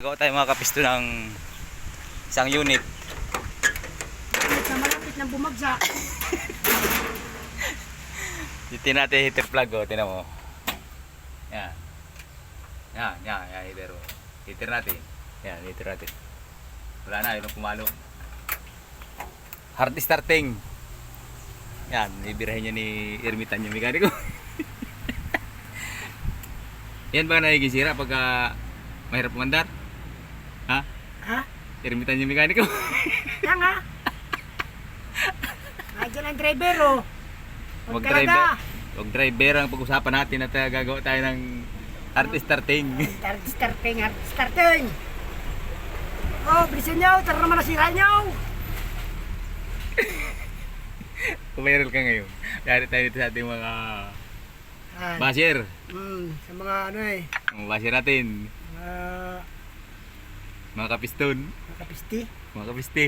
Gawa tayo mga kapisto ng isang unit. Na malapit ng bumagsak. Dito natin heater plug oh, tinan mo. Yan. Yan, yan, yan heater. oh. Heater natin. Yan, heater natin. Wala na, yun pumalo. Hard starting. Yan, ibirahin niya ni Ermitan yung mekaniko. yan ba nagiging sira pagka mahirap umandar? Ha? Ermitan yung mekaniko. Yan nga. Nandiyan ang driver oh. Wag Huwag driver. talaga. Wag driver ang pag-usapan natin at uh, gagawa tayo ng hard starting. Start, starting, at starting. Oh, bilisan nyo. Tara naman nasira nyo. Kumiral ka ngayon. Dari tayo dito sa ating mga Ah, basher. mm, sa mga ano eh. Mga basher natin. Mga Mga kapiston. mga kapisti. Mga kapiste.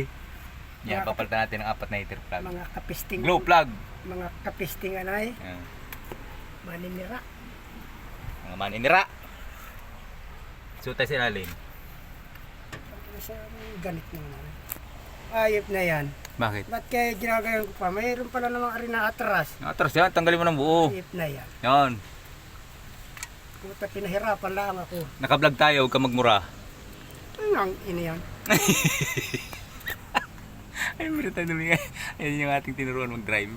Yan, Mga papalitan natin ng apat na heater plug. Mga kapisting. Glow plug. Mga kapisting ano eh. Yan. Maninira. Mga maninira. So tayo sa ilalim. Sa ganit naman. ano. Ayop na yan. Bakit? Ba't kaya ginagayon ko pa? Mayroon pala namang arena atras. Atras yan, tanggalin mo ng buo. Ayop na yan. Yan. Puta pinahirapan lang ako. Nakablog tayo, huwag ka magmura. Ano ang ina yan? Ay, meron tayo dumingay. Ayan yung ating tinuruan mag-drive.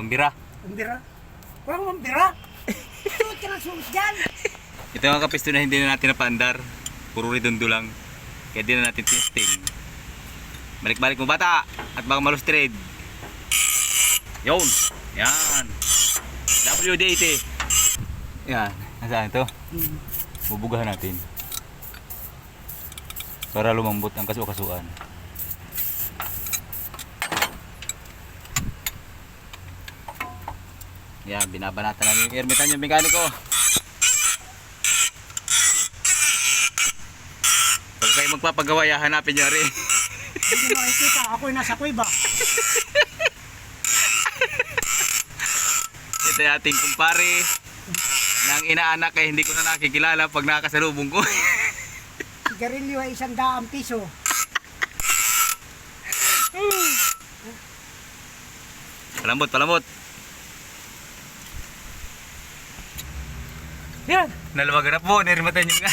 Pambira. Mambira? Huwag mambira! Suot ka ng suot dyan! Ito mga kapisto na hindi na natin napaandar. Puro redondo lang. Kaya di na natin testing. Balik-balik mo bata. At baka malustrid. Yun. Yan. WD-80. Yan. Nasaan ito? Hmm. Bubugahan natin. Para lumambot ang kasu-kasuan. Yan, binabanatan namin yung ermitan yung mekaniko. Pag kayo magpapagawa, hanapin nyo rin. Hindi makikita, ako'y nasa kuiba. Ito yung ating kumpare ng inaanak eh, hindi ko na nakikilala pag nakasalubong ko. Sigarilyo ay isang daang piso. Palambot, palambot. Yan. Nalawagan na po. Nirimatan nyo nga.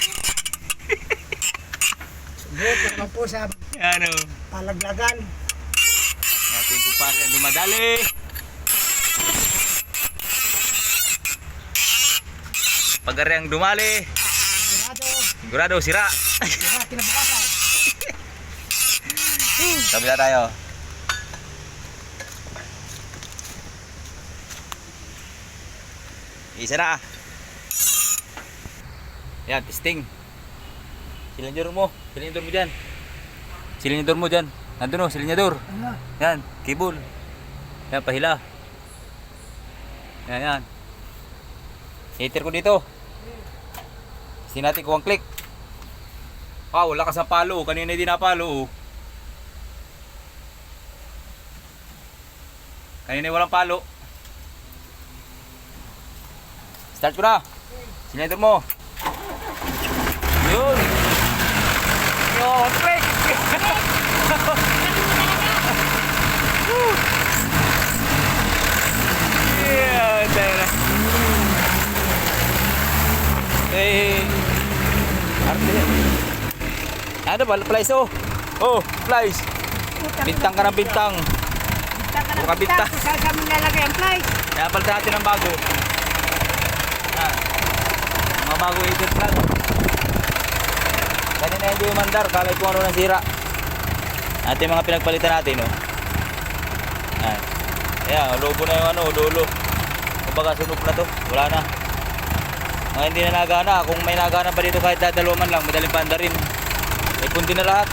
Subot naman po sa Yan o. palaglagan. Ating kumpare ang dumadali. Pag ang dumali, Sigurado, sira. sira kinabukasan. Kabila tayo. Isa na. Yan, testing. Silinyador mo. Silinyador mo dyan. Silinyador mo dyan. Nandun o, silinyador. Ano? Yan, cable. Yan, pahila. Yan, yan. Hater ko dito. Kasi natin kuwang click. Ah, wala ka sa palo. Kanina hindi napalo. oh. Kanina walang palo. Start ko na. Sinetro mo. Yun. Yun, click. Woo. Yeah, tayo na. Eh, arte. Ano ba, flies oh. Oh, flies. Bintang ka ng bintang. Bintang ka ng bintang. bintang. Kung saan kami lalagay ang flies. Kaya palitan natin ng bago. Ah, mga bago heater plug. Kanina hindi umandar, kalay kung ano nasira. Ate mga pinagpalitan natin, oh. Ayan. Ayan, lobo na yung ano, dulo. Kumbaga sunog na to, wala na. Mga hindi na nagana, kung may nagana pa dito kahit dadalawa man lang, madaling paandarin. Pundi na lahat.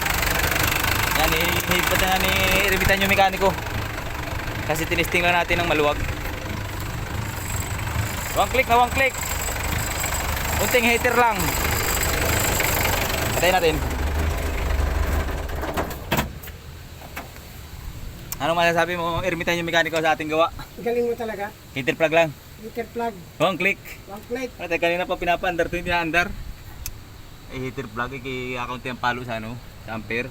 Yan, hinihigpat na ni Revitan yung mekaniko. Kasi tinisting lang natin ng maluwag. One click na one click. Kunting hater lang. Patayin natin. Anong masasabi mo, ermitan yung mekaniko sa ating gawa? Galing mo talaga. Heater plug lang. Meter plug. One click. One plate. Ate, kanina pa pinapaandar to, hindi na andar. Heater plug ay kay akaunti ang palo sa ano, sa ampere.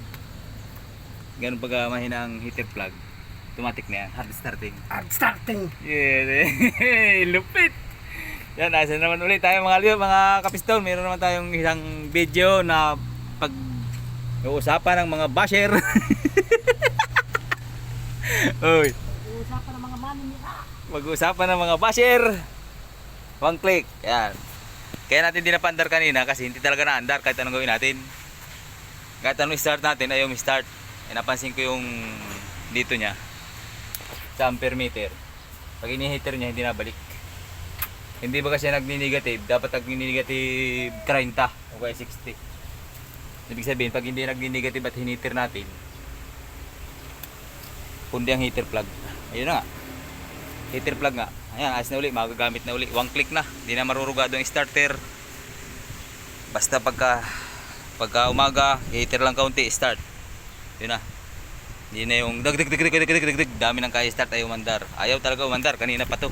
Ganun pag uh, mahina ang heater plug. Automatic na yan, hard starting. At starting. Yeah, lupit. Yan, nasa naman ulit tayo mga liyo, mga kapiston. Meron naman tayong isang video na pag uusapan ng mga basher. Uy, Usapan ng mga maninira. mag-uusapan ng mga basher. One click. Yan. Kaya natin dinapandar kanina kasi hindi talaga naandar kahit anong gawin natin. Kahit anong start natin, ayaw may start. Eh, napansin ko yung dito niya sa ampere meter. Pag ini-heater niya, hindi nabalik. Hindi ba kasi nagni-negative? Dapat nagni-negative 30 o kaya 60. Ibig sabihin, pag hindi nagni-negative at hiniter natin, kundi ang heater plug. Ayun na nga. Heater plug nga. Ayan, ayos na uli. Magagamit na uli. One click na. Hindi na marurugado ang starter. Basta pagka pagka umaga, heater lang kaunti, start. Yun na. Hindi na yung dag dag dag dag dag dag dag dag dami nang kaya start ayaw mandar. Ayaw talaga umandar kanina pa to.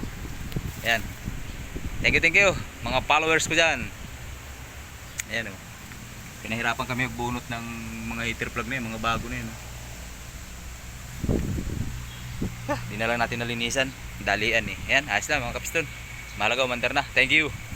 Ayan. Thank you, thank you. Mga followers ko diyan. Ayan oh. Pinahirapan kami magbunot ng mga heater plug na yun, mga bago na yun. Hindi na lang natin nalinisan. Dalian eh. Ayan, ayos na mga kapiston. Mahalaga umandar na. Thank you.